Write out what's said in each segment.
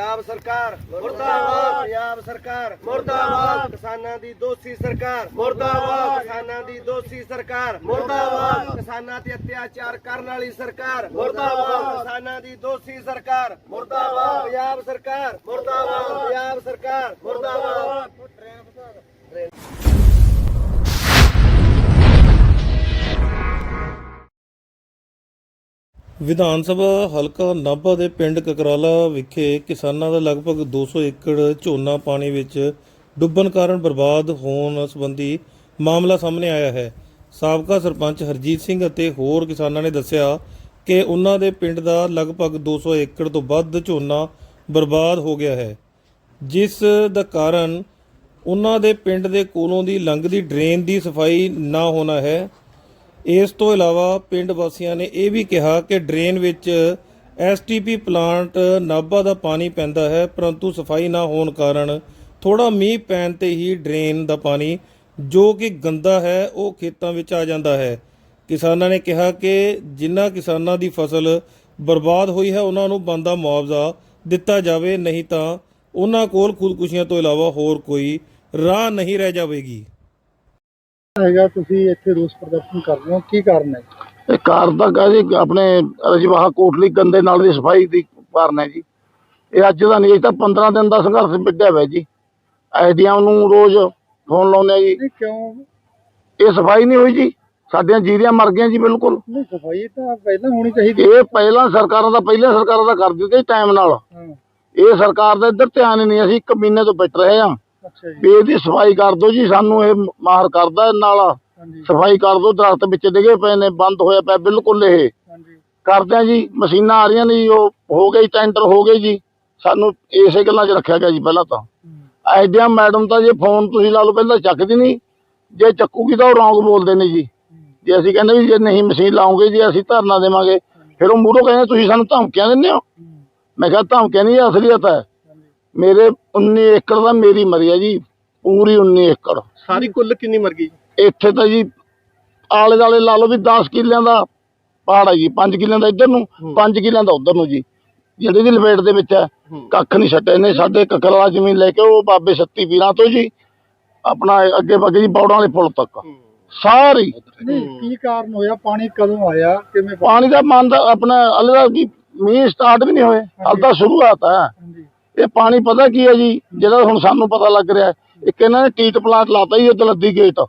ਪੰਜਾਬ ਸਰਕਾਰ ਮੁਰਦਾਬਾਦ। ਪੰਜਾਬ ਸਰਕਾਰ ਮੁਰਦਾਬਾਦ। ਕਿਸਾਨਾਂ ਦੀ ਦੋਸ਼ੀ ਸਰਕਾਰ ਮੁਰਦਾਬਾਦ। ਕਿਸਾਨਾਂ ਦੀ ਦੋਸ਼ੀ ਸਰਕਾਰ ਮੁਰਦਾਬਾਦ। ਕਿਸਾਨਾਂ ਤੇ ਅਤਿਆਚਾਰ ਕਰਨ ਵਾਲੀ ਸਰਕਾਰ ਮੁਰਦਾਬਾਦ। ਕਿਸਾਨਾਂ ਦੀ ਦੋਸ਼ੀ ਸਰਕਾਰ ਮੁਰਦਾਬਾਦ। ਪੰਜਾਬ ਸਰਕਾਰ ਮੁਰਦਾਬਾਦ। ਪੰਜਾਬ ਸਰਕਾਰ ਮੁਰਦਾਬਾਦ। ਵਿਧਾਨ ਸਭਾ ਹਲਕਾ ਨਾਭਾ ਦੇ ਪਿੰਡ ਕਕਰਾਲਾ ਵਿਖੇ ਕਿਸਾਨਾਂ ਦਾ ਲਗਭਗ 200 ਏਕੜ ਝੋਨਾ ਪਾਣੀ ਵਿੱਚ ਡੁੱਬਣ ਕਾਰਨ ਬਰਬਾਦ ਹੋਣ ਸੰਬੰਧੀ ਮਾਮਲਾ ਸਾਹਮਣੇ ਆਇਆ ਹੈ। ਸਾਬਕਾ ਸਰਪੰਚ ਹਰਜੀਤ ਸਿੰਘ ਅਤੇ ਹੋਰ ਕਿਸਾਨਾਂ ਨੇ ਦੱਸਿਆ ਕਿ ਉਹਨਾਂ ਦੇ ਪਿੰਡ ਦਾ ਲਗਭਗ 200 ਏਕੜ ਤੋਂ ਵੱਧ ਝੋਨਾ ਬਰਬਾਦ ਹੋ ਗਿਆ ਹੈ। ਜਿਸ ਦਾ ਕਾਰਨ ਉਹਨਾਂ ਦੇ ਪਿੰਡ ਦੇ ਕੋਲੋਂ ਦੀ ਲੰਘਦੀ ਡਰੇਨ ਦੀ ਸਫ਼ਾਈ ਨਾ ਹੋਣਾ ਹੈ। ਇਸ ਤੋਂ ਇਲਾਵਾ ਪਿੰਡ ਵਾਸੀਆਂ ਨੇ ਇਹ ਵੀ ਕਿਹਾ ਕਿ ਡਰੇਨ ਵਿੱਚ ਐਸਟੀਪੀ ਪਲਾਂਟ ਨਾਭਾ ਦਾ ਪਾਣੀ ਪੈਂਦਾ ਹੈ, ਪਰੰਤੂ ਸਫ਼ਾਈ ਨਾ ਹੋਣ ਕਾਰਨ ਥੋੜਾ ਮੀਂਹ ਪੈਣ ਤੇ ਹੀ ਡਰੇਨ ਦਾ ਪਾਣੀ ਜੋ ਕਿ ਗੰਦਾ ਹੈ, ਉਹ ਖੇਤਾਂ ਵਿੱਚ ਆ ਜਾਂਦਾ ਹੈ। ਕਿਸਾਨਾਂ ਨੇ ਕਿਹਾ ਕਿ ਜਿਨ੍ਹਾਂ ਕਿਸਾਨਾਂ ਦੀ ਫਸਲ ਬਰਬਾਦ ਹੋਈ ਹੈ, ਉਹਨਾਂ ਨੂੰ ਬੰਦਾ ਮੁਆਵਜ਼ਾ ਦਿੱਤਾ ਜਾਵੇ, ਨਹੀਂ ਤਾਂ ਉਹਨਾਂ ਕੋਲ ਖੁਦਕੁਸ਼ੀਆਂ ਤੋਂ ਇਲਾਵਾ ਹੋਰ ਕੋਈ ਰਾਹ ਨਹੀਂ ਰਹਿ ਜਾਵੇਗੀ। ਹੈਗਾ ਤੁਸੀਂ ਇੱਥੇ ਰੋਸ ਪ੍ਰਦਰਸ਼ਨ ਕਰ ਰਹੇ ਹੋ। ਕੀ ਕਾਰਨ ਹੈ? ਇਹ ਕਾਰਨ ਤਾਂ ਕਹੇ ਜੀ ਆਪਣੇ ਰਜਵਾਹਾ ਕੋਟਲੀ ਗੰਦੇ ਨਾਲ ਦੀ ਸਫ਼ਾਈ ਦੀ ਕਾਰਨ ਹੈ ਜੀ। ਇਹ ਅੱਜ ਦਾ ਨਹੀਂ ਇਹ ਤਾਂ 15 ਦਿਨ ਦਾ ਸੰਘਰਸ਼ ਵਿੱਢਿਆ ਹੋਇਆ ਜੀ। ਐਡੀਆਂ ਨੂੰ ਰੋਜ਼ ਫੋਨ ਲਾਉਂਦੇ ਆ ਜੀ। ਨਹੀਂ ਕਿਉਂ? ਇਹ ਸਫ਼ਾਈ ਨਹੀਂ ਹੋਈ ਜੀ। ਸਾਡੀਆਂ ਜੀਰੀਆਂ ਮਰ ਗਈਆਂ ਜੀ ਬਿਲਕੁਲ। ਨਹੀਂ ਸਫ਼ਾਈ ਤਾਂ ਪਹਿਲਾਂ ਹੋਣੀ ਚਾਹੀਦੀ। ਇਹ ਪਹਿਲਾਂ ਸਰਕਾਰਾਂ ਦਾ ਪਹਿਲਾਂ ਸਰਕਾਰਾਂ ਦਾ ਕਰ ਦਿੱਤੇ ਟਾਈਮ ਨਾਲ। ਇਹ ਸਰਕਾਰ ਦਾ ਇੱਧਰ ਧਿਆਨ ਹੀ ਨਹੀਂ ਅਸੀਂ ਇੱਕ ਮਹੀਨੇ ਤੋਂ ਬਿਟ ਰਹੇ ਜੀ ਵੀ ਇਹਦੀ ਸਫ਼ਾਈ ਕਰ ਦਿਓ ਜੀ ਸਾਨੂੰ ਇਹ ਮਾਰ ਕਰਦਾ ਇਹ ਨਾਲ ਸਫ਼ਾਈ ਕਰ ਦਿਓ ਦਰਖਤ ਵਿੱਚ ਡਿੱਗੇ ਪਏ ਨੇ ਬੰਦ ਹੋਇਆ ਪਿਆ ਬਿਲਕੁਲ ਇਹ। ਕਰਦੇ ਆ ਜੀ ਮਸ਼ੀਨਾਂ ਆ ਰਹੀਆਂ ਨੇ ਜੀ ਉਹ ਹੋ ਗਈ ਟੈਂਡਰ ਹੋ ਗਏ ਜੀ। ਸਾਨੂੰ ਇਸੇ ਗੱਲਾਂ 'ਚ ਰੱਖਿਆ ਗਿਆ ਜੀ ਪਹਿਲਾਂ ਤਾਂ। ਐਡਿਆ ਮੈਡਮ ਤਾਂ ਜੇ ਫੋਨ ਤੁਸੀਂ ਲਾ ਲਓ ਪਹਿਲਾਂ ਚੱਕਦੀ ਨਹੀਂ। ਜੇ ਚੱਕੂਗੀ ਤਾਂ ਉਹ ਰੌਂਗ ਬੋਲਦੇ ਨੇ ਜੀ। ਜੇ ਅਸੀਂ ਕਹਿੰਦੇ ਵੀ ਜੇ ਨਹੀਂ ਮਸ਼ੀਨ ਲਾਉਂਗੇ ਜੀ ਅਸੀਂ ਧਰਨਾ ਦੇਵਾਂਗੇ। ਫਿਰ ਉਹ ਮੂਹਰੋਂ ਕਹਿੰਦੇ ਤੁਸੀਂ ਸਾਨੂੰ ਧਮਕੀਆਂ ਦਿੰਦੇ ਹੋ। ਮੈਂ ਕਿਹਾ ਧਮਕੀਆਂ ਨਹੀਂ ਅਸਲੀਅਤ ਹੈ। ਮੇਰੇ 19 ਏਕੜ ਦਾ ਮੇਰੀ ਮਰੀ ਹੈ ਜੀ ਪੂਰੀ 19 ਏਕੜ। ਸਾਰੀ ਕੁੱਲ ਕਿੰਨੀ ਮਰ ਗਈ ਇੱਥੇ ਤਾਂ ਜੀ ਆਲੇ ਦਾਲੇ ਲਾ ਲਓ ਵੀ 10 ਕਿੱਲਿਆਂ ਦਾ ਪਹਾੜ ਹੈ ਜੀ 5 ਕਿੱਲਿਆਂ ਦਾ ਇੱਧਰ ਨੂੰ 5 ਕਿੱਲਿਆਂ ਦਾ ਉੱਧਰ ਨੂੰ ਜੀ। ਜਿਹੜੇ ਦੀ ਲਪੇਟ ਦੇ ਵਿੱਚ ਹੈ। ਕੱਖ ਨਹੀਂ ਛੱਡੇ ਨੇ ਸਾਡੇ ਕਕਰਲਾ ਜ਼ਮੀਨ ਲੈ ਕੇ ਉਹ ਬਾਬੇ ਸੱਤੀ ਪੀਰਾਂ ਤੋਂ ਜੀ ਆਪਣਾ ਅੱਗੇ ਬੱਗੇ ਜੀ ਬੌੜਾਂ ਵਾਲੇ ਪੁਲ ਤੱਕ। ਸਾਰੀ। ਕੀ ਕਾਰਨ ਹੋਇਆ? ਪਾਣੀ ਕਦੋਂ ਆਇਆ? ਕਿਵੇਂ ਪਾਣੀ ਦਾ ਮੰਦ ਆਪਣਾ ਹਲੇ ਦਾ ਵੀ ਮੀਂਹ ਸਟਾਰਟ ਵੀ ਨਹੀਂ ਹੋਏ ਹਾਲ ਤਾਂ ਸ਼ੁਰੂਆਤ ਹੈ ਹਾਂਜੀ। ਇਹ ਪਾਣੀ ਪਤਾ ਕੀ ਹੈ ਜੀ? ਜਿਹੜਾ ਹੁਣ ਸਾਨੂੰ ਪਤਾ ਲੱਗ ਰਿਹਾ ਇੱਕ ਇਹਨਾਂ ਨੇ ਟੀਟ ਪਲਾਂਟ ਲਾਤਾ ਜੀ ਉਹ ਲੱਦੀ ਗੇਟ।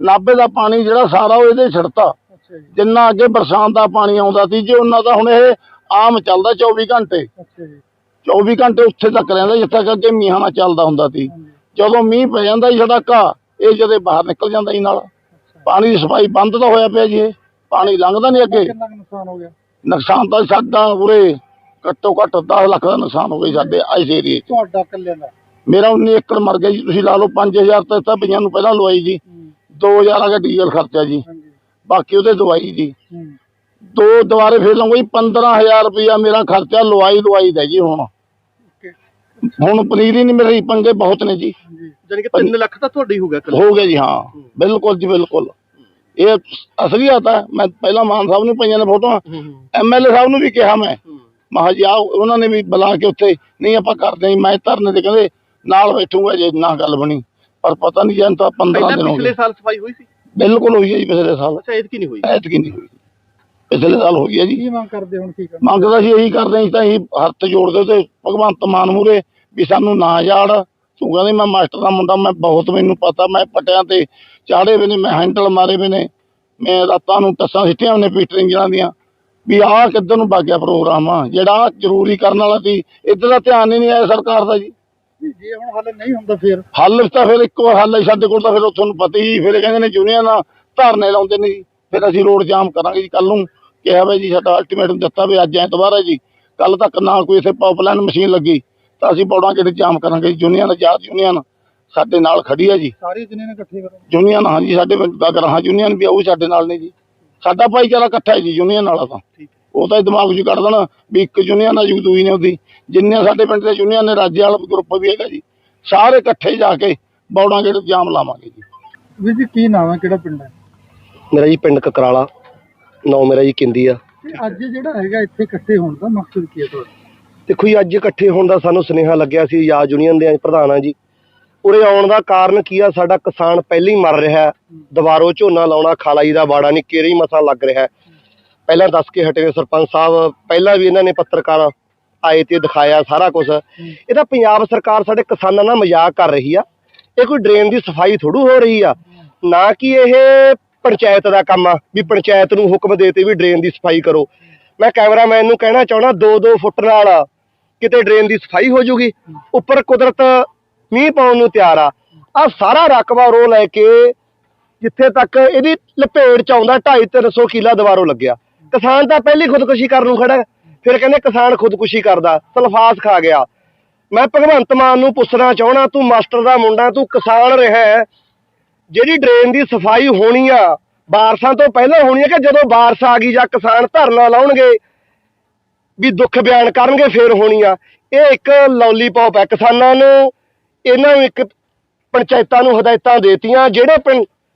ਨਾਭੇ ਦਾ ਪਾਣੀ ਜਿਹੜਾ ਸਾਰਾ ਉਹ ਇਹਦੇ ਛੜਤਾ। ਜਿੰਨਾ ਅੱਗੇ ਬਰਸਾਤ ਦਾ ਪਾਣੀ ਆਉਂਦਾ ਸੀ ਜੇ ਉਹਨਾਂ ਦਾ ਹੁਣ ਇਹ ਆਮ ਚੱਲਦਾ 24 ਘੰਟੇ। ਅੱਛਾ ਜੀ। 24 ਘੰਟੇ ਉੱਥੇ ਤੱਕ ਰਹਿੰਦਾ ਜਿੱਥੇ ਤੱਕ ਅੱਗੇ ਮੀਂਹਾਂ ਨਾਲ ਚੱਲਦਾ ਹੁੰਦਾ ਸੀ। ਜਦੋਂ ਮੀਂਹ ਪੈ ਜਾਂਦਾ ਜੀ ਛੜਾਕਾ ਇਹ ਜਦੇ ਬਾਹਰ ਨਿਕਲ ਜਾਂਦਾ ਜੀ ਨਾਲ। ਪਾਣੀ ਦੀ ਸਫ਼ਾਈ ਬੰਦ ਤਾਂ ਹੋਇਆ ਪਿਆ ਜੀ ਪਾਣੀ ਲੰਘਦਾ ਨਹੀਂ ਅੱਗੇ। ਕਿੰਨਾ ਨੁਕਸਾਨ ਹੋ ਗਿਆ? ਨੁਕਸਾਨ ਤਾਂ ਸਾਡਾ ਉਰੇ ਘੱਟੋ ਘੱਟ 10 ਲੱਖ ਦਾ ਨੁਕਸਾਨ ਹੋ ਗਿਆ ਸਾਡੇ ਇਸ ਏਰੀਏ 'ਚ। ਤੁਹਾਡਾ ਕੱਲਿਆਂ ਦਾ? ਮੇਰਾ 19 ਏਕੜ ਮਰ ਗਿਆ ਜੀ ਤੁਸੀਂ ਲਾ ਲਓ 5000 ਤਾਂ ਤਾਂ ਪਈਆਂ ਨੂੰ ਪਹਿਲਾਂ ਲਵਾਈ ਜੀ। ਹੂੰ। 2000 ਆ ਗਿਆ ਡੀਜ਼ਲ ਖਰਚਾ ਜੀ। ਬਾਕੀ ਉਹਦੇ ਦਵਾਈ ਜੀ। ਦੋ ਦੁਬਾਰੇ ਫੇਰ ਲਵਾਂਗਾ ਜੀ 15000 ਰੁਪਇਆ ਮੇਰਾ ਖਰਚਾ ਲਵਾਈ ਦਵਾਈ ਦਾ ਜੀ ਹੁਣ। ਹੁਣ ਪਨੀਰ ਹੀ ਨਹੀਂ ਮੇਰੀ ਪੰਗੇ ਬਹੁਤ ਨੇ ਜੀ। ਜਾਨੀ ਕਿ 3 ਲੱਖ ਤਾਂ ਤੁਹਾਡਾ ਹੀ ਗਿਆ। ਹੋ ਗਿਆ ਜੀ ਹਾਂ। ਬਿਲਕੁਲ ਜੀ ਬਿਲਕੁਲ। ਇਹ ਅਸਲੀਅਤ ਹੈ ਮੈਂ ਪਹਿਲਾਂ ਮਾਨ ਸਾਹਿਬ ਨੂੰ ਪਈਆਂ ਨੇ ਫੋਟੋਆਂ। ਐਮਐਲਏ ਸਾਹਿਬ ਨੂੰ ਵੀ ਕਿਹਾ ਮੈਂ। ਮਹਾ ਜੀ ਆਓ ਉਹਨਾਂ ਨੇ ਵੀ ਬੁਲਾ ਕੇ ਉੱਥੇ ਨਹੀਂ ਆਪਾਂ ਕਰਦੇ ਮੈਂ ਧਰਨੇ ਤੇ ਕਹਿੰਦੇ ਨਾਲ ਬੈਠੂਗਾ ਜੇ ਨਾ ਗੱਲ ਬਣੀ। ਪਰ ਪਤਾ ਨਹੀਂ ਜਾਂ ਤਾਂ 15 ਪਹਿਲਾਂ ਦਿਨ ਹੋ ਪਿਛਲੇ ਗਏ। ਸਾਲ ਸਫ਼ਾਈ ਹੋਈ ਸੀ? ਬਿਲਕੁਲ ਹੋਈ ਹੈ ਜੀ ਪਿਛਲੇ ਸਾਲ। ਅੱਛਾ ਐਤਕੀ ਨਹੀਂ ਹੋਈ। ਐਤਕੀ ਨਹੀਂ ਹੋਈ। ਪਿਛਲੇ ਸਾਲ ਹੋਈ ਹੈ ਜੀ। ਕੀ ਮੰਗ ਕਰਦੇ ਹੁਣ ਕੀ ਕਰਨਾ ਮੰਗਦਾ ਸੀ ਇਹੀ ਕਰਦੇ ਸੀ ਤਾਂ ਅਸੀਂ ਹੱਥ ਜੋੜਦੇ ਤੇ ਭਗਵੰਤ ਮਾਨ ਮੂਰੇ ਵੀ ਸਾਨੂੰ ਨਾ ਜਾੜ। ਤੂੰ ਕਹਿੰਦੇ ਮੈਂ ਮਾਸਟਰ ਦਾ ਮੁੰਡਾ ਮੈਂ ਬਹੁਤ ਮੈਨੂੰ ਪਤਾ ਮੈਂ ਪਟਿਆਂ ਤੇ ਚਾੜੇ ਵੀ ਨੇ ਮੈਂ ਹੈਂਡਲ ਮਾਰੇ ਵੀ ਨੇ। ਮੈਂ ਰਾਤਾਂ ਨੂੰ ਟੱਸਾਂ ਸਿੱਟੀਆਂ ਉਹਨੇ ਪੀਟਰ ਇੰਜਨਾਂ ਦੀਆਂ। ਵੀ ਆਹ ਕਿੱਧਰ ਨੂੰ ਬਾਗਿਆ ਪ੍ਰੋਗਰਾਮ? ਆ ਜਿਹੜਾ ਜ਼ਰੂਰੀ ਕਰਨ ਵਾਲਾ ਸੀ ਇੱਧਰ ਦਾ ਧਿਆਨ ਹੀ ਨਹੀਂ ਆਇਆ ਸਰਕਾਰ ਦਾ ਜੀ। ਜੀ, ਜੇ ਹੁਣ ਹੱਲ ਨਹੀਂ ਹੁੰਦਾ ਫਿਰ? ਹੱਲ ਤਾਂ ਫਿਰ ਇੱਕੋ ਹੱਲ ਹੈ ਸਾਡੇ ਕੋਲ ਤਾਂ ਫਿਰ ਤੁਹਾਨੂੰ ਪਤਾ ਹੀ ਫਿਰ ਕਹਿੰਦੇ ਨੇ ਯੂਨੀਅਨ ਨਾਲ ਧਰਨੇ ਲਾਉਂਦੇ ਨੇ ਜੀ। ਫਿਰ ਅਸੀਂ ਰੋਡ ਜਾਮ ਕਰਾਂਗੇ ਜੀ ਕੱਲ ਨੂੰ ਕਿਹਾ ਵੇ ਜੀ ਸਾਡਾ ਅਲਟੀਮੇਟਮ ਦਿੱਤਾ ਵੀ ਅੱਜ ਐਤਵਾਰ ਹੈ ਜੀ। ਕੱਲ ਤੱਕ ਨਾ ਕੋਈ ਇੱਥੇ ਪਾਈਪਲਾਈਨ ਮਸ਼ੀਨ ਲੱਗੀ ਤਾਂ ਅਸੀਂ ਬੌੜਾਂ ਕਿਤੇ ਜਾਮ ਕਰਾਂਗੇ ਯੂਨੀਅਨ ਆਜ਼ਾਦ ਯੂਨੀਅਨ ਸਾਡੇ ਨਾਲ ਖੜੀ ਹੈ ਜੀ। ਸਾਰੇ ਨੇ ਇਕੱਠੇ ਕਰੋ। ਯੂਨੀਅਨ ਹਾਂ ਜੀ ਸਾਡੇ ਗਰਾਹਾਂ ਯੂਨੀਅਨ ਵੀ ਆਊ ਸਾਡੇ ਨਾਲ ਨੇ ਜੀ। ਸਾਡਾ ਭਾਈਚਾਰਾ ਇਕੱਠਾ ਹੈ ਜੀ ਯੂਨੀਅਨ ਵਾਲਾ ਤਾਂ। ਉਹ ਤਾਂ ਦਿਮਾਗ 'ਚ ਕੱਢ ਦੇਣਾ ਵੀ ਇੱਕ ਯੂਨੀਅਨ ਆ ਜੀ ਦੂਈ ਨੇ ਉਹਦੀ। ਜਿੰਨੇ ਸਾਡੇ ਪਿੰਡ ਦੇ ਯੂਨੀਅਨ ਨੇ ਰਾਜੇ ਵਾਲਾ ਗਰੁੱਪ ਵੀ ਹੈਗਾ ਜੀ। ਸਾਰੇ ਇਕੱਠੇ ਜਾ ਕੇ ਬੌੜਾਂ ਗੇਟ ਜਾਮ ਲਾਵਾਂਗੇ ਜੀ। ਵੀਰ ਜੀ ਕੀ ਨਾਮ ਹੈ? ਕਿਹੜਾ ਪਿੰਡ ਹੈ? ਮੇਰਾ ਜੀ ਪਿੰਡ ਕਕਰਾਲਾ। ਨਾਮ ਮੇਰਾ ਜੀ ਕਿੰਦੀ ਆ। ਤੇ ਅੱਜ ਜਿਹੜਾ ਹੈਗਾ ਇੱਥੇ ਇਕੱਠੇ ਹੋਣ ਦਾ ਮਕਸਦ ਕੀ ਹੈ ਤੁਹਾਡਾ? ਦੇਖੋ ਜੀ ਅੱਜ ਇਕੱਠੇ ਹੋਣ ਦਾ ਸਾਨੂੰ ਸੁਨੇਹਾ ਲੱਗਿਆ ਸੀ ਆਜ਼ਾਦ ਯੂਨੀਅਨ ਦੇ ਪ੍ਰਧਾਨ ਆ ਜੀ। ਉਰੇ ਆਉਣ ਦਾ ਕਾਰਨ ਕੀ ਆ? ਸਾਡਾ ਕਿਸਾਨ ਪਹਿਲਾਂ ਹੀ ਮਰ ਰਿਹਾ ਦੁਬਾਰੋ ਝੋਨਾ ਲਾਉਣਾ, ਖਾਲਾਈ ਦਾ ਬਾੜਾ ਨਹੀਂ ਕੇਰੇ ਹੀ ਮਸਾ ਲੱਗ ਰਿਹਾ ਪਹਿਲਾਂ ਦੱਸ ਕੇ ਹਟੇ ਨੇ ਸਰਪੰਚ ਸਾਹਿਬ, ਪਹਿਲਾਂ ਵੀ ਇਹਨਾਂ ਨੇ ਪੱਤਰਕਾਰ ਆਏ ਤੇ ਦਿਖਾਇਆ ਸਾਰਾ ਕੁਝ ਇਹ ਪੰਜਾਬ ਸਰਕਾਰ ਸਾਡੇ ਕਿਸਾਨਾਂ ਨਾਲ ਮਜ਼ਾਕ ਕਰ ਰਹੀ ਆ। ਇਹ ਕੋਈ ਡਰੇਨ ਦੀ ਸਫ਼ਾਈ ਥੋੜੂ ਹੋ ਰਹੀ ਆ। ਨਾ ਕਿ ਇਹ ਪੰਚਾਇਤ ਦਾ ਕੰਮ ਆ, ਵੀ ਪੰਚਾਇਤ ਨੂੰ ਹੁਕਮ ਦੇਤੇ ਵੀ ਡਰੇਨ ਦੀ ਸਫ਼ਾਈ ਕਰੋ। ਮੈਂ ਕੈਮਰਾਮੈਨ ਨੂੰ ਕਹਿਣਾ ਚਾਹਣਾ 2-2 ਫੁੱਟ ਨਾਲ ਕਿਤੇ ਡਰੇਨ ਦੀ ਸਫ਼ਾਈ ਹੋ ਜੂਗੀ। ਉੱਪਰ ਕੁਦਰਤ ਮੀਂਹ ਪਾਉਣ ਨੂੰ ਤਿਆਰ ਆ। ਆ ਸਾਰਾ ਰਕਬਾ ਰੋ ਲੈ ਕੇ ਜਿੱਥੇ ਤੱਕ ਇਹਦੀ ਲਪੇਟ ਚ ਆਉਂਦਾ 2.5-300 ਕਿੱਲਾ ਦੁਬਾਰੋਂ ਲੱਗਿਆ। ਕਿਸਾਨ ਤਾਂ ਪਹਿਲੀ ਖੁਦਕੁਸ਼ੀ ਕਰਨ ਨੂੰ ਖੜਾ, ਫਿਰ ਕਹਿੰਦੇ ਕਿਸਾਨ ਖੁਦਕੁਸ਼ੀ ਕਰਦਾ, ਸਲਫਾਸ ਖਾ ਗਿਆ। ਮੈਂ ਭਗਵੰਤ ਮਾਨ ਨੂੰ ਪੁੱਛਣਾ ਚਾਹਣਾ ਤੂੰ ਮਾਸਟਰ ਦਾ ਮੁੰਡਾ, ਤੂੰ ਕਿਸਾਨ ਰਿਹਾ ਜਿਹੜੀ ਡਰੇਨ ਦੀ ਸਫ਼ਾਈ ਹੋਣੀ ਆ, ਬਾਰਸਾਂ ਤੋਂ ਪਹਿਲਾਂ ਹੋਣੀ ਆ ਕਿ ਜਦੋਂ ਬਾਰਸ ਆ ਗਈ ਜਾਂ ਕਿਸਾਨ ਧਰਨਾ ਲਾਉਣਗੇ, ਵੀ ਦੁੱਖ ਬਿਆਨ ਕਰਨਗੇ, ਫੇਰ ਹੋਣੀ ਆ। ਇਹ ਇੱਕ ਲੌਲੀਪੌਪ ਹੈ ਕਿਸਾਨਾਂ ਨੂੰ। ਇਹਨਾਂ ਨੂੰ ਇੱਕ ਪੰਚਾਇਤਾਂ ਨੂੰ ਹਦਾਇਤਾਂ ਦੇਤੀਆਂ, ਜਿਹੜੇ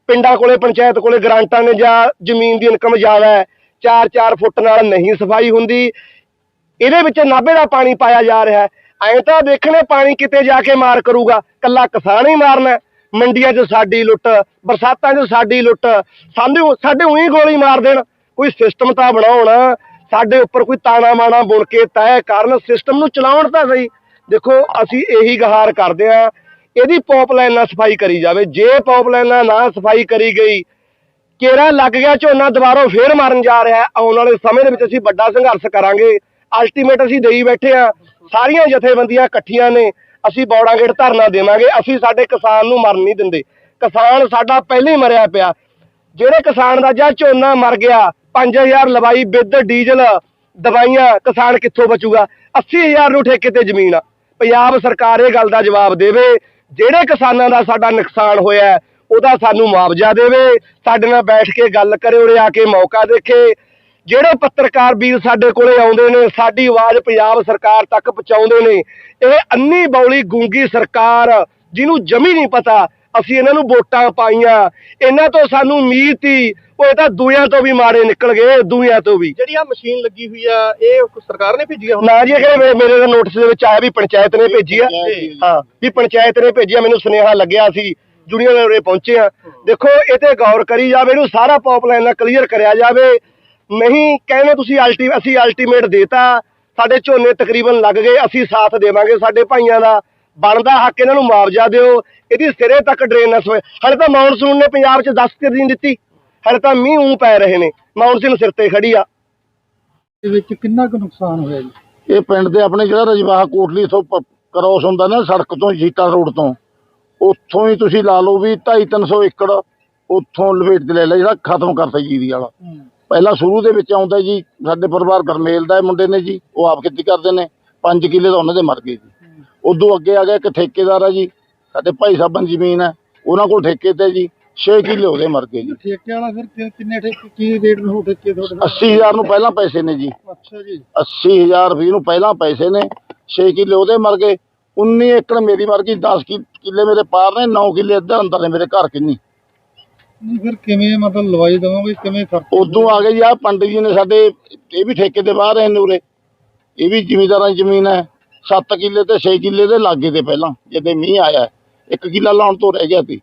ਪਿੰਡਾਂ ਕੋਲੇ, ਪੰਚਾਇਤ ਕੋਲੇ ਗ੍ਰਾਂਟਾਂ ਨੇ ਜਾਂ ਜ਼ਮੀਨ ਦੀ ਇਨਕਮ ਜ਼ਿਆਦਾ ਹੈ 4-4 ਫੁੱਟ ਨਾਲ ਨਹੀਂ ਸਫ਼ਾਈ ਹੁੰਦੀ। ਇਹਦੇ ਵਿੱਚ ਨਾਭੇ ਦਾ ਪਾਣੀ ਪਾਇਆ ਜਾ ਰਿਹਾ ਹੈ। ਐਂ ਤਾਂ ਦੇਖਣੇ ਪਾਣੀ ਕਿਤੇ ਜਾ ਕੇ ਮਾਰ ਕਰੂਗਾ। ਕੱਲਾ ਕਿਸਾਨ ਹੀ ਮਾਰਨਾ ਮੰਡੀਆਂ 'ਚ ਸਾਡੀ ਲੁੱਟ, ਬਰਸਾਤਾਂ 'ਚ ਸਾਡੀ ਲੁੱਟ, ਸਾਨੂੰ ਸਾਡੇ ਉਹੀ ਗੋਲੀ ਮਾਰ ਦੇਣ। ਕੋਈ ਸਿਸਟਮ ਤਾਂ ਬਣਾਉਣ। ਸਾਡੇ ਉੱਪਰ ਕੋਈ ਤਾਣਾ ਮਾਣਾ ਬੁਣ ਕੇ ਤੈਅ ਕਰਨ। ਸਿਸਟਮ ਨੂੰ ਚਲਾਉਣ ਤਾਂ ਸਹੀ। ਦੇਖੋ, ਅਸੀਂ ਇਹੀ ਗਹਾਰ ਕਰਦੇ ਆ ਇਹਦੀ ਪਾਈਪਲਾਈਨ ਨਾਲ ਸਫ਼ਾਈ ਕਰੀ ਜਾਵੇ। ਜੇ ਪਾਈਪਲਾਈਨ ਨਾਲ ਨਾ ਸਫ਼ਾਈ ਕਰੀ ਗਈ, ਕੇਰਾ ਲੱਗ ਗਿਆ, ਝੋਨਾ ਦੁਬਾਰਾ ਫੇਰ ਮਰਨ ਜਾ ਰਿਹਾ ਆਉਣ ਵਾਲੇ ਸਮੇਂ ਦੇ ਵਿੱਚ ਅਸੀਂ ਵੱਡਾ ਸੰਘਰਸ਼ ਕਰਾਂਗੇ। ਅਲਟੀਮੇਟ ਅਸੀਂ ਦੇਈ ਬੈਠੇ ਆ ਸਾਰੀਆਂ ਜਥੇਬੰਦੀਆਂ ਇਕੱਠੀਆਂ ਨੇ। ਅਸੀਂ ਬੌੜਾ ਗੇਟ ਧਰਨਾ ਦੇਵਾਂਗੇ। ਅਸੀਂ ਸਾਡੇ ਕਿਸਾਨ ਨੂੰ ਮਰਨ ਨਹੀਂ ਦਿੰਦੇ। ਕਿਸਾਨ ਸਾਡਾ ਪਹਿਲੇ ਹੀ ਮਰਿਆ ਪਿਆ। ਜਿਹੜੇ ਕਿਸਾਨ ਦਾ ਜਾਂ ਝੋਨਾ ਮਰ ਗਿਆ 5000 ਲਵਾਈ ਬਿੱਦ ਡੀਜ਼ਲ, ਦਵਾਈਆਂ, ਕਿਸਾਨ ਕਿੱਥੋਂ ਬਚੂਗਾ? 80000 ਨੂੰ ਠੇਕੇ ਤੇ ਜ਼ਮੀਨ ਆ। ਪੰਜਾਬ ਸਰਕਾਰ ਇਹ ਗੱਲ ਦਾ ਜਵਾਬ ਦੇਵੇ, ਜਿਹੜੇ ਕਿਸਾਨਾਂ ਦਾ ਸਾਡਾ ਨੁਕਸਾਨ ਹੋਇਆ ਉਹਦਾ ਸਾਨੂੰ ਮੁਆਵਜ਼ਾ ਦੇਵੇ, ਸਾਡੇ ਨਾਲ ਬੈਠ ਕੇ ਗੱਲ ਕਰੇ ਉਰੇ ਆ ਕੇ ਮੌਕਾ ਦੇਖੇ। ਜਿਹੜੇ ਪੱਤਰਕਾਰ ਵੀਰ ਸਾਡੇ ਕੋਲੇ ਆਉਂਦੇ ਨੇ, ਸਾਡੀ ਆਵਾਜ਼ ਪੰਜਾਬ ਸਰਕਾਰ ਤੱਕ ਪਹੁੰਚਾਉਂਦੇ ਨੇ। ਇਹ ਅੰਨੀ ਬੌਲੀ ਗੂੰਗੀ ਸਰਕਾਰ, ਜਿਹਨੂੰ ਜਮੀ ਨਹੀਂ ਪਤਾ ਅਸੀਂ ਇਹਨਾਂ ਨੂੰ ਵੋਟਾਂ ਪਾਈਆਂ। ਇਹਨਾਂ ਤੋਂ ਸਾਨੂੰ ਉਮੀਦ ਸੀ ਉਹ ਇਹ ਤਾਂ ਦੂਆਂ ਤੋਂ ਵੀ ਮਾਰੇ ਨਿਕਲ ਗਏ ਦੂਆਂ ਤੋਂ ਵੀ। ਜਿਹੜੀ ਆ ਮਸ਼ੀਨ ਲੱਗੀ ਹੋਈ ਆ ਇਹ ਸਰਕਾਰ ਨੇ ਭੇਜੀ ਆ ਹੁਣ? ਨਾ ਜੀ ਇਹ ਮੇਰੇ ਦਾ ਨੋਟਿਸ ਦੇ ਵਿੱਚ ਆਇਆ ਵੀ ਪੰਚਾਇਤ ਨੇ ਭੇਜੀ ਆ। ਹਾਂ ਵੀ ਪੰਚਾਇਤ ਨੇ ਭੇਜੀ ਆ ਮੈਨੂੰ ਸੁਨੇਹਾ ਲੱਗਿਆ ਸੀ ਜੁਨੀਅਰ ਉਰੇ ਪਹੁੰਚੇ ਆ। ਦੇਖੋ ਇਹ ਤੇ ਗੌਰ ਕਰੀ ਜਾਵੇ ਇਹਨੂੰ ਸਾਰਾ ਪਾਈਪਲਾਈਨ ਨਾਲ ਕਲੀਅਰ ਕਰਿਆ ਜਾਵੇ। ਨਹੀਂ ਕਹਿੰਦੇ ਤੁਸੀਂ ਅਲਟੀ ਅਸੀਂ ਅਲਟੀਮੇਟ ਦੇਤਾ ਸਾਡੇ ਝੋਨੇ ਤਕਰੀਬਨ ਲੱਗ ਗਏ ਅਸੀਂ ਸਾਥ ਦੇਵਾਂਗੇ ਸਾਡੇ ਭਾਈਆਂ ਦਾ। ਬਣਦਾ ਹੱਕ ਇਹਨਾਂ ਨੂੰ ਮੁਆਵਜ਼ਾ ਦਿਓ ਇਹਦੀ ਸਿਰੇ ਤੱਕ ਡਰੇਨ ਨਾ ਸਵੇ ਹਲੇ ਤਾਂ ਮੌਨਸੂਨ ਨੇ ਪੰਜਾਬ 'ਚ 10 ਦਿਨ ਨਹੀਂ ਦਿੱਤੀ ਹਲੇ ਤਾਂ ਮੀਂਹ ਉਂ ਪੈ ਰਹੇ ਨੇ। ਮੌਨਸੂਨ ਸਿਰ ਤੇ ਖੜੀ ਆ। ਦੇ ਵਿੱਚ ਕਿੰਨਾ ਕੁ ਨੁਕਸਾਨ ਹੋਇਆ ਜੀ? ਇਹ ਪਿੰਡ ਦੇ ਆਪਣੇ ਜਿਹੜਾ ਰਜਵਾਹਾ ਕੋਟਲੀ ਤੋਂ ਕ੍ਰੋਸ ਹੁੰਦਾ ਨਾ ਸੜਕ ਤੋਂ ਜੀਤਾ ਰੋਡ ਤੋਂ ਉੱਥੋਂ ਹੀ ਤੁਸੀਂ ਲਾ ਲਓ ਵੀ 2.5 300 ਏਕੜ ਉੱਥੋਂ ਲਪੇਟ ਤੇ ਲੈ ਲਿਆ ਜਿਹੜਾ ਖਤਮ ਕਰਤਾ ਜੀਰੀ ਵਾਲਾ। ਪਹਿਲਾਂ ਸ਼ੁਰੂ ਦੇ ਵਿੱਚ ਆਉਂਦਾ ਜੀ ਸਾਡੇ ਪਰਿਵਾਰ ਗਰਮੇਲ ਦਾ ਇਹ ਮੁੰਡੇ ਨੇ ਜੀ ਉਹ ਆਪ ਖੇਤੀ ਕਰਦੇ ਨੇ 5 ਕਿੱਲੇ ਤਾਂ ਉਹਨਾਂ ਦੇ ਮਰ ਗਏ ਜੀ। ਉਦੋਂ ਅੱਗੇ ਆ ਗਿਆ ਇੱਕ ਠੇਕੇਦਾਰ ਆ ਜੀ ਸਾਡੇ ਭਾਈ ਸਾਹਿਬਾਂ ਦੀ ਜ਼ਮੀਨ ਹੈ ਉਹਨਾਂ ਕੋਲ ਠੇਕੇ ਤੇ ਜੀ 6 ਕਿੱਲੇ ਉਹਦੇ ਮਰ ਗਏ ਜੀ। ਠੇਕੇ ਵਾਲਾ ਫਿਰ ਕਿ- ਕਿੰਨੇ ਠੇਕੇ ਕੀ ਰੇਟ ਨੂੰ ਠੇਕੇ ਤੁਹਾਡੇ ਨਾਲ? 80000 ਨੂੰ ਪਹਿਲਾਂ ਪੈਸੇ ਨੇ ਜੀ। ਅੱਛਾ ਜੀ। 80000 ਰੁਪਏ ਨੂੰ ਪਹਿਲਾਂ ਪੈਸੇ ਨੇ 6 ਕਿੱਲੇ ਉਹਦੇ ਮਰ ਗਏ 19 ਏਕੜ ਮੇਰੀ ਮਰ ਗਈ 10 ਕਿ- ਕਿੱਲੇ ਮੇਰੇ ਪਾਰ ਨੇ 9 ਕਿੱਲੇ ਇੱਧਰ ਅੰਦਰ ਨੇ ਮੇਰੇ ਘਰ ਕਿੰਨੀ। ਨਹੀਂ ਫਿਰ ਕਿਵੇਂ ਮਤਲਬ ਲਵਾਈ ਦਵਾਂਗੇ ਕਿਵੇਂ ਖਰਚ ਉਦੋਂ ਆ ਗਏ ਜੀ ਆ ਪੰਡਿਤ ਜੀ ਨੇ ਸਾਡੇ ਇਹ ਵੀ ਠੇਕੇ ਤੇ ਬਾਹਰ ਰਹੇ ਨੇ ਉਰੇ ਇਹ ਵੀ ਜ਼ਿਮੀਂਦਾਰਾਂ ਦੀ ਜ਼ਮੀਨ ਹੈ। 7 ਕਿੱਲੇ ਤੇ 6 ਕਿੱਲੇ ਦੇ ਲਾਗੇ ਤੇ ਪਹਿਲਾਂ, ਜਦੋਂ ਮੀਂਹ ਆਇਆ ਇੱਕ ਕਿੱਲਾ ਲਾਉਣ ਤੋਂ ਰਹਿ ਗਿਆ ਸੀ।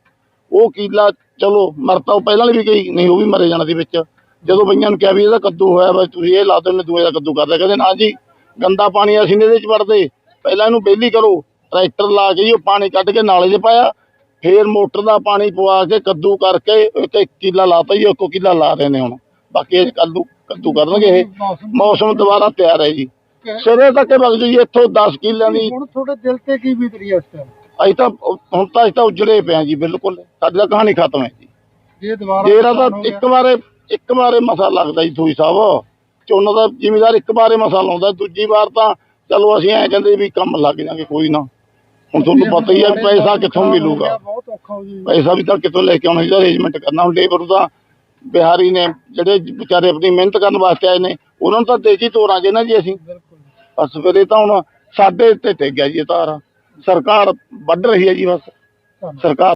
ਉਹ ਕਿੱਲਾ ਚਲੋ ਮਰਤਾ ਉਹ ਪਹਿਲਾਂ ਵੀ ਗਈ, ਨਹੀਂ ਉਹ ਵੀ ਮਰੇ ਜਾਣਾ ਸੀ ਵਿੱਚ। ਜਦੋਂ ਬਈਆਂ ਨੂੰ ਕਿਹਾ ਵੀ ਇਹਦਾ ਕੱਦੂ ਹੋਇਆ ਬਸ ਤੁਸੀਂ ਇਹ ਲਾ ਦਿਓ ਨੇ ਦੂਏ ਦਾ ਕੱਦੂ ਕਰਦੇ। ਕਹਿੰਦੇ ਨਾ ਜੀ, ਗੰਦਾ ਪਾਣੀ ਅਸੀਂ ਇਹਦੇ ਚ ਵੜਦੇ, ਪਹਿਲਾਂ ਇਹਨੂੰ ਬੇਲੀ ਕਰੋ। ਟਰੈਕਟਰ ਲਾ ਕੇ ਜੀ ਉਹ ਪਾਣੀ ਕੱਢ ਕੇ ਨਾਲੇ 'ਚ ਪਾਇਆ। ਫੇਰ ਮੋਟਰ ਦਾ ਪਾਣੀ ਪਵਾ ਕੇ ਕੱਦੂ ਕਰਕੇ ਇੱਕ ਇੱਕ ਕਿੱਲਾ ਲਾਤਾ ਜੀ ਇੱਕੋ ਕਿੱਲਾ ਲਾ ਰਹੇ ਨੇ ਹੁਣ। ਬਾਕੀ ਇਹ ਕੱਦੂ ਕੱਦੂ ਕਰਨਗੇ ਇਹ। ਮੌਸਮ ਦੁਬਾਰਾ ਤਿਆਰ ਹੈ ਜੀ। ਸਿਰੇ ਤੱਕ ਵਗ ਜੀ ਇੱਥੋਂ 10 ਕਿੱਲਿਆਂ ਦੀ। ਹੁਣ ਤੁਹਾਡੇ ਦਿਲ ਤੇ ਕੀ ਬੀਤ ਰਹੀ ਹੈ ਇਸ ਟਾਈਮ ਅਸੀਂ ਤਾਂ ਹੁਣ ਤਾਂ ਅਸੀਂ ਤਾਂ ਉਜੜੇ ਹਾਂ ਜੀ ਬਿਲਕੁਲ। ਸਾਡੀ ਤਾਂ ਕਹਾਣੀ ਖਤਮ ਹੈ ਜੀ। ਜੇ ਦੁਬਾਰਾ ਜਿਹੜਾ ਤਾਂ ਇੱਕ ਵਾਰੇ ਇੱਕ ਵਾਰੇ ਮਸਾ ਲੱਗਦਾ ਜੀ ਥੋਈ ਸਾਹਿਬ। ਝੋਨਾ ਦਾ ਜ਼ਿਮੀਦਾਰ ਇੱਕ ਵਾਰੇ ਮਸਾ ਲਾਉਂਦਾ ਦੂਜੀ ਵਾਰ ਤਾਂ ਚਲੋ ਅਸੀਂ ਐਂ ਕਹਿੰਦੇ ਵੀ ਕੰਮ ਲੱਗ ਜਾਾਂਗੇ ਕੋਈ ਨਾ। ਹੁਣ ਤੁਹਾਨੂੰ ਪਤਾ ਹੀ ਹੈ ਵੀ ਪੈਸਾ ਕਿੱਥੋਂ ਮਿਲੂਗਾ। ਬਹੁਤ ਔਖਾ ਹੋ ਜੀ। ਪੈਸਾ ਵੀ ਤਾਂ ਕਿੱਥੋਂ ਲੈ ਕੇ ਆਉਣਾ ਜੀ ਅਰੇਂਜਮੈਂਟ ਕਰਨਾ। ਹੁਣ ਲੇਬਰ ਦਾ ਬਿਹਾਰੀ ਨੇ ਜਿਹੜੇ ਵਿਚਾਰੇ ਆਪਣੀ ਮਿਹਨਤ ਕਰਨ ਵਾਸਤੇ ਆਏ ਨੇ ਉਹਨਾਂ ਨੂੰ ਤਾਂ ਦੇਜੀ ਤੋਰਾਂਗੇ ਨਾ ਜੀ ਅਸੀਂ। ਬਸ ਫਿਰ ਇਹ ਤਾਂ ਹੁਣ ਸਾਡੇ ਤੇ ਟਿਕ ਗਿਆ ਜੀ ਇਹ ਤਾਰ ਸਰਕਾਰ ਵੱਢ ਰਹੀ ਹੈ ਜੀ ਬਸ। ਸਰਕਾਰ